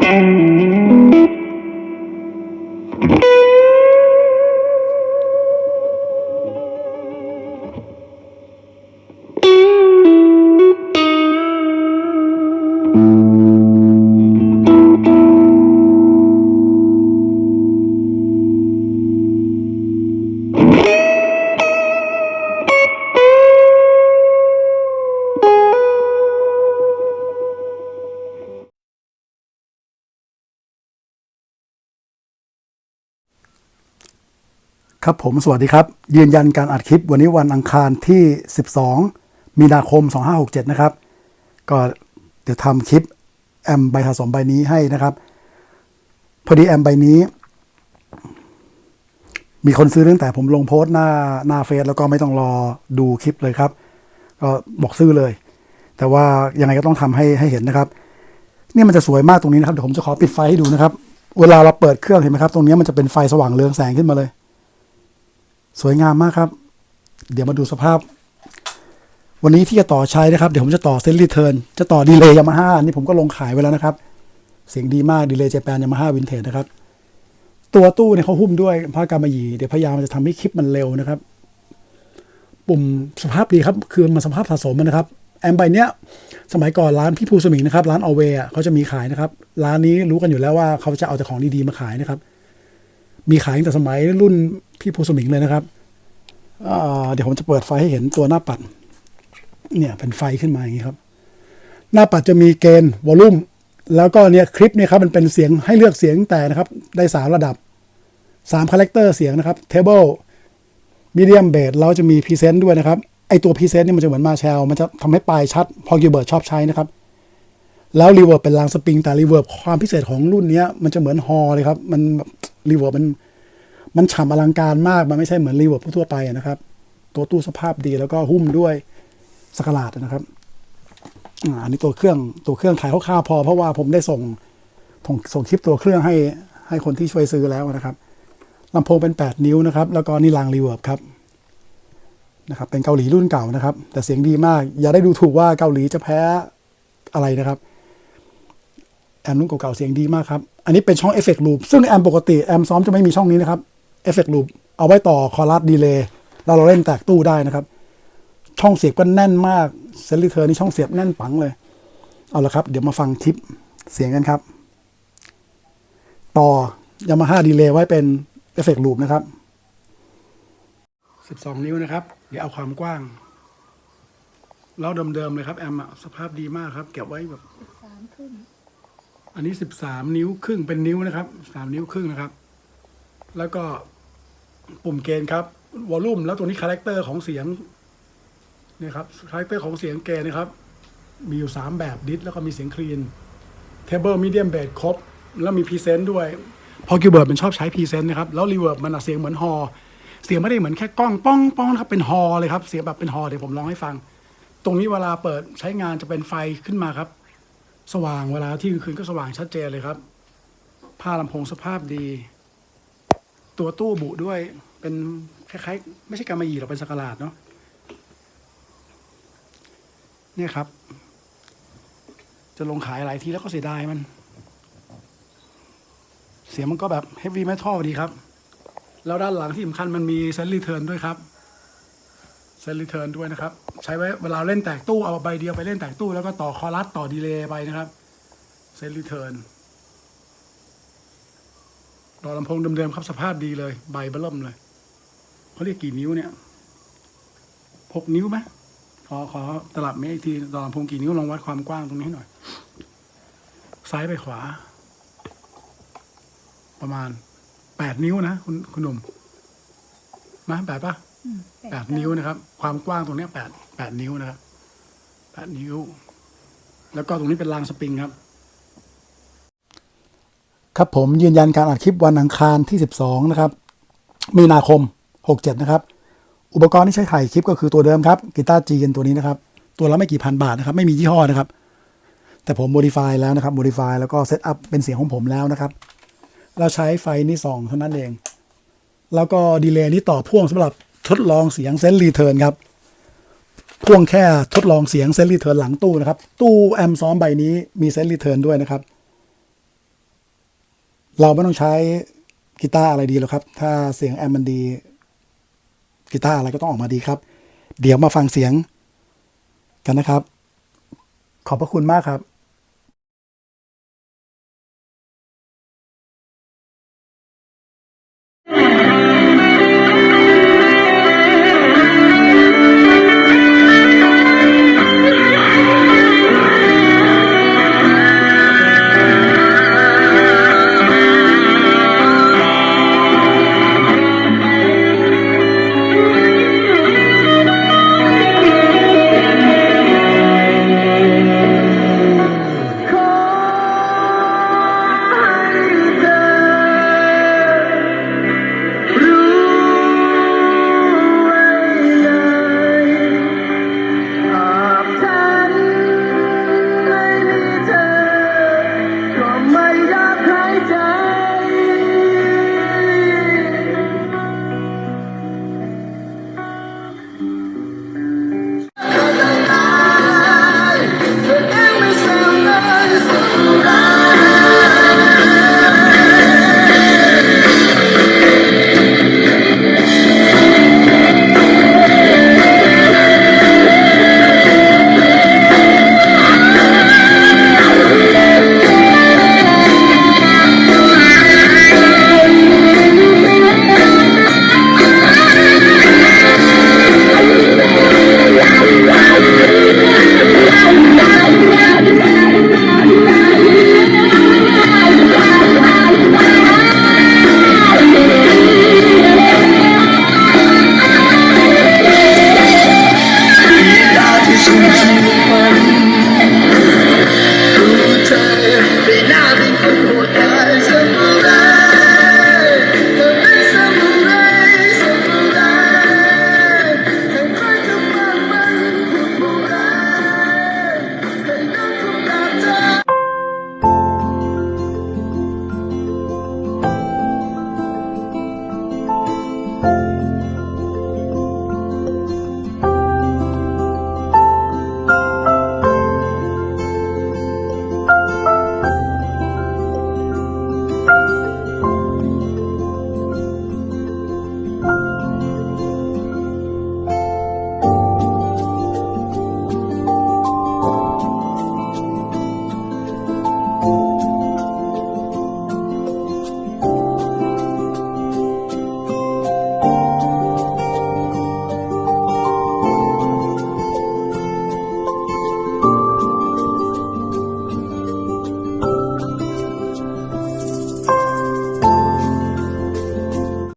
Mm-hmm. ครับผมสวัสดีครับ ยืนยันการอัดคลิปวันนี้วันอังคารที่ 12 มีนาคม 2567 นะครับ ก็เดี๋ยวทำคลิปแอมใบสะสมใบนี้ให้นะครับ พอดีแอมใบนี้ มีคนซื้อตั้งแต่ผมลงโพสต์หน้าหน้าเฟซแล้วก็ไม่ต้องรอดูคลิปเลยครับ ก็บอกซื้อเลย แต่ว่ายังไงก็ต้องทำให้ให้เห็นนะครับ นี่มันจะสวยมากตรงนี้นะครับเดี๋ยวผมจะขอปิดไฟให้ดูนะครับ เวลาเราเปิดเครื่องเห็นไหมครับ ตรงนี้มันจะเป็นไฟสว่างเรืองแสงขึ้นมาเลย สวยงามมากครับ เดี๋ยวมาดูสภาพ วันนี้ที่จะต่อใช้นะครับ เดี๋ยวผมจะต่อเซนรีเทิร์นจะต่อดีเลย์ยามาฮ่านี่ผมก็ลงขายไว้แล้วนะครับ เสียงดีมากดีเลย์เจแปนยามาฮ่าวินเทจนะครับ ตัวตู้เนี่ยเขาหุ้มด้วยผ้ากำมะหยี่เดี๋ยวพยายามจะทำให้คลิปมันเร็วนะครับ ปุ่มสภาพดีครับ คือมันสภาพสะสมนะครับแอมใบเนี้ยสมัยก่อนร้านพี่ภูสมิงนะครับ ร้านอเวเขาจะมีขายนะครับ ร้านนี้รู้กันอยู่แล้วว่าเขาจะเอาแต่ของดีๆมาขายนะครับ มีขายตั้งแต่สมัยรุ่นพี่ภูสมิงเลยนะครับเดี๋ยวผมจะเปิดไฟให้เห็นตัวหน้าปัด เนี่ยเป็นไฟขึ้นมาอย่างนี้ครับ หน้าปัดจะมีเกณฑ์วอลลุ่มแล้วก็เนี่ยคลิปเนี่ยครับมันเป็นเสียงให้เลือกเสียงแต่นะครับ ได้สามระดับสามคาแรคเตอร์เสียงนะครับเทเบิลมีเดียมเบสเราจะมีพรีเซนต์ด้วยนะครับ ไอตัวพรีเซนต์นี่มันจะเหมือนมาแชลมันจะทำให้ปลายชัด พอกิวเบิร์ตชอบใช้นะครับ แล้วรีเวิร์บเป็นรางสปริงแต่รีเวิร์บความพิเศษของรุ่นนี้มันจะเหมือนฮอเลยครับ มันแบบ รีเวิร์บมันมันฉ่ำอลังการมาก มันไม่ใช่เหมือนรีเวิร์บทั่วไปนะครับ ตัวตู้สภาพดีแล้วก็หุ้มด้วยสกลาดนะครับอันนี้ตัวเครื่องตัวเครื่องถ่ายคร่าวๆพอ เพราะว่าผมได้ส่งส่งส่งคลิปตัวเครื่องให้ให้คนที่ช่วยซื้อแล้วนะครับลำโพงเป็น 8 นิ้วนะครับ แล้วก็นี่รางรีเวิร์บครับนะครับเป็นเกาหลีรุ่นเก่านะครับ แต่เสียงดีมาก อย่าได้ดูถูกว่าเกาหลีจะแพ้อะไรนะครับ มรุ่นเก่าๆเสียงดีมากครับ อันนี้เป็นช่องเอฟเฟกต์ลูปซึ่งแอมปกติแอมซ้อมจะไม่มีช่องนี้นะครับเอฟเฟกต์ลูปเอาไว้ต่อคอรัสดีเลย์แล้วเราเล่นแตกตู้ได้นะครับ ช่องเสียบก็แน่นมากเซนลิเทอร์นี่ช่องเสียบแน่นปังเลย เอาละครับ เดี๋ยวมาฟังคลิปเสียงกันครับ ต่อยามาฮ่าดีเลย์ไว้เป็นเอฟเฟกต์ลูปนะครับ 12 นิ้วนะครับ เดี๋ยวเอาความกว้างแล้วเดิมๆเลยครับแอมอะสภาพดีมากครับ เก็บไว้แบบสามขึ้น อันนี้สิบสามนิ้วครึ่งเป็นนิ้วนะครับสามนิ้วครึ่งนะครับ แล้วก็ปุ่มเกณฑ์ครับวอลลุ่มแล้วตัวนี้คาแรคเตอร์ของเสียงนี่ครับคาแรคเตอร์ของเสียงเกณฑ์นะครับ มีอยู่สามแบบดิสแล้วก็มีเสียงคลีนเทเบิลมีเดียมเบสครบ แล้วมีพรีเซนต์ด้วย พอคิวเบิร์ดมันชอบใช้พรีเซนต์นะครับ แล้วรีเวิร์บมันเสียงเหมือนฮอเสียงไม่ได้เหมือนแค่กล้องป้องป้องนะครับ เป็นฮอเลยครับ เสียงแบบเป็นฮอเดี๋ยวผมลองให้ฟัง ตรงนี้เวลาเปิดใช้งานจะเป็นไฟขึ้นมาครับ สว่างเวลาที่กลางคืนก็สว่างชัดเจนเลยครับ ผ้าลำโพงสภาพดี ตัวตู้บุด้วยเป็นคล้ายๆ ไม่ใช่กำมะหยี่หรอกเป็นสกลาดเนาะเนี่ยครับ จะลงขายหลายทีแล้วก็เสียดายมัน เสียงมันก็แบบเฮฟวี่ m มทัลดีครับ แล้วด้านหลังที่สำคัญมันมีเซนรีเทิร์นด้วยครับเซนรีเทิร์นด้วยนะครับ ใช้ไว้เวลาเล่นแตกตู้เอาใบเดียวไปเล่นแตกตู้แล้วก็ต่อคอรัสต่อดีเลย์ไปนะครับเซนรีเทิร์นดอลำโพงเดิมๆครับสภาพดีเลย ใบเบล่มเลยเขาเรียกกี่นิ้วเนี่ยหกนิ้วไหมขอขอตลับเมตรอีกทีดอลำโพงกี่นิ้วลองวัดความกว้างตรงนี้ให้หน่อย ซ้ายไปขวา ประมาณแปดนิ้วนะคุณคุณหนุ่มมาแปดปะอืมแปดนิ้วนะครับ ความกว้างตรงเนี้ยแปด แปดนิ้วนะครับแปดนิ้ว แล้วก็ตรงนี้เป็นรางสปริงครับ ครับผมยืนยันการอัดคลิปวันอังคารที่ 12 นะครับ มีนาคม 67 นะครับ อุปกรณ์ที่ใช้ถ่ายคลิปก็คือตัวเดิมครับกีตาร์จีนตัวนี้นะครับ ตัวละไม่กี่พันบาทนะครับ ไม่มียี่ห้อนะครับ แต่ผมโมดิฟายแล้วนะครับโมดิฟายแล้วก็เซตอัพเป็นเสียงของผมแล้วนะครับ เราใช้ไฟนี่สองเท่านั้นเอง แล้วก็ดีเลย์นี้ต่อพ่วงสำหรับทดลองเสียงเซนรีเทิร์นครับ พ่วงแค่ทดลองเสียงเซนรีเทิร์นหลังตู้นะครับ ตู้แอมซ้อมใบนี้มีเซนรีเทิร์นด้วยนะครับ เราไม่ต้องใช้กีตาร์อะไรดีหรอกครับ ถ้าเสียงแอมมันดีกีตาร์อะไรก็ต้องออกมาดีครับ เดี๋ยวมาฟังเสียงกันนะครับ ขอบพระคุณมากครับ